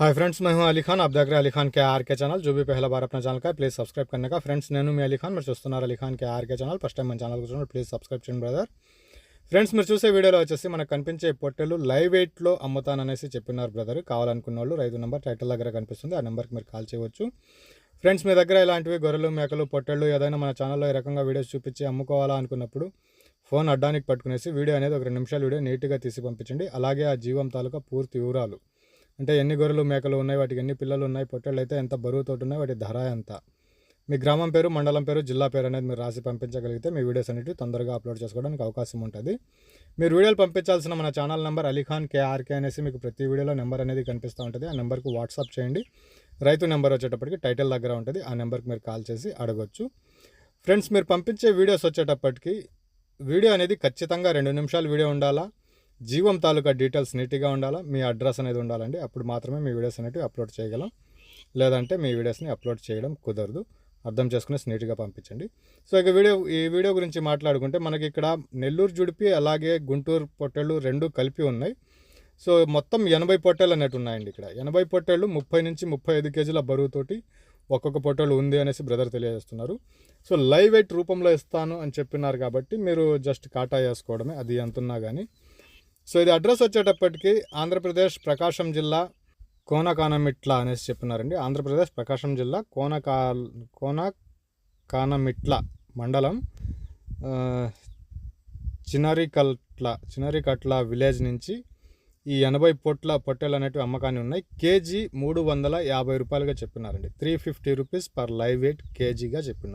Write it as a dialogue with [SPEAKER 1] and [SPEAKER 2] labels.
[SPEAKER 1] Hi friends मैं हूं अली खान आप देख रहे हैं अली खान के आर के चैनल जो भी पहला बार अपना ఛానల్ का ప్లీజ్ సబ్స్క్రైబ్ करने का ఫ్రెండ్స్ నేను మీ అలీ ఖాన్ మీరు చూస్తున్నారు Ali Khan K RK channel first time మన ఛానల్ చూస్తున్నారు ప్లీజ్ సబ్స్క్రైబ్ చేయండి బ్రదర్ ఫ్రెండ్స్ మీరు చూసే వీడియోలో వచ్చేసి మనకు కనిపించే పొట్టెలు లైవ్ వెయిట్లో అమ్ముతాననేసి చెప్పినారు బ్రదర్ కావాలనుకున్న వాళ్ళు రైతు నెంబర్ టైటిల్ దగ్గర కనిపిస్తుంది ఆ నెంబర్కి మీరు కాల్ చేయవచ్చు ఫ్రెండ్స్ మీ దగ్గర ఇలాంటివి గొర్రెలు మేకలు పొట్టెళ్ళు ఏదైనా మన ఛానల్లో ఈ రకంగా వీడియోస్ చూపించి అమ్ముకోవాలా అనుకున్నప్పుడు ఫోన్ అడ్డానికి పట్టుకునేసి వీడియో అనేది ఒక రెండు నిమిషాలు వీడియో నీట్గా తీసి పంపించండి అలాగే ఆ జీవం తాలూకా పూర్తి వివరాలు అంటే ఎన్ని గొర్రెలు మేకలు ఉన్నాయి వాటికి ఎన్ని పిల్లలు ఉన్నాయి పొట్టేళ్ళు అయితే ఎంత బరువుతో ఉన్నాయి వాటి ధర ఎంత? మీ గ్రామం పేరు మండలం పేరు జిల్లా పేరు అనేది మీరు రాసి పంపించగలిగితే మీ వీడియోస్ అనేవి తొందరగా అప్లోడ్ చేసుకోవడానికి అవకాశం ఉంటుంది. మీరు వీడియోలు పంపించాల్సిన మన ఛానల్ నెంబర్ అలీఖాన్ కేఆర్కే అనేసి మీకు ప్రతి వీడియోలో నెంబర్ అనేది కనిపిస్తూ ఉంటుంది. ఆ నెంబర్కి వాట్సాప్ చేయండి. రైతు నెంబర్ వచ్చేటప్పటికి టైటిల్ దగ్గర ఉంటుంది. ఆ నెంబర్కి మీరు కాల్ చేసి అడగొచ్చు. ఫ్రెండ్స్ మీరు పంపించే వీడియోస్ వచ్చేటప్పటికి వీడియో అనేది ఖచ్చితంగా రెండు నిమిషాలు వీడియో ఉండాలా? జీవం తాలూకా డీటెయిల్స్ నీట్గా ఉండాలా? మీ అడ్రస్ అనేది ఉండాలండి. అప్పుడు మాత్రమే మీ వీడియోస్ అనేవి అప్లోడ్ చేయగలం. లేదంటే మీ వీడియోస్ని అప్లోడ్ చేయడం కుదరదు. అర్థం చేసుకునేసి నీట్గా పంపించండి. సో ఇక వీడియో ఈ వీడియో గురించి మాట్లాడుకుంటే మనకి ఇక్కడ నెల్లూరు జుడిపి అలాగే గుంటూరు పొట్టెళ్ళు రెండు కలిపి ఉన్నాయి. సో మొత్తం ఎనభై పొట్టెలు అనేవి ఉన్నాయండి ఇక్కడ. ఎనభై పొట్టేళ్ళు ముప్పై నుంచి ముప్పై ఐదు కేజీల బరువుతోటి ఒక్కొక్క పొట్టేలు ఉంది అనేసి బ్రదర్ తెలియజేస్తున్నారు. సో లైవ్ వెయిట్ రూపంలో ఇస్తాను అని చెప్పినారు కాబట్టి మీరు జస్ట్ కాటా వేసుకోవడమే. అది ఎంతున్నా కానీ సో ఇది అడ్రస్ వచ్చేటప్పటికి ఆంధ్రప్రదేశ్ ప్రకాశం జిల్లా కోనకానమిట్ల అనేసి చెప్పినారండి ఆంధ్రప్రదేశ్ ప్రకాశం జిల్లా కోనకా కోనకానమిట్ల మండలం చినరికట్ల చినరికట్ల విలేజ్ నుంచి ఈ ఎనభై పొట్ల పొట్టెలు అనేటివి అమ్మకాన్ని ఉన్నాయి. కేజీ మూడు వందల యాభై రూపాయలుగా చెప్పినారండి. Three fifty rupees per live weight కేజీగా చెప్పినారు.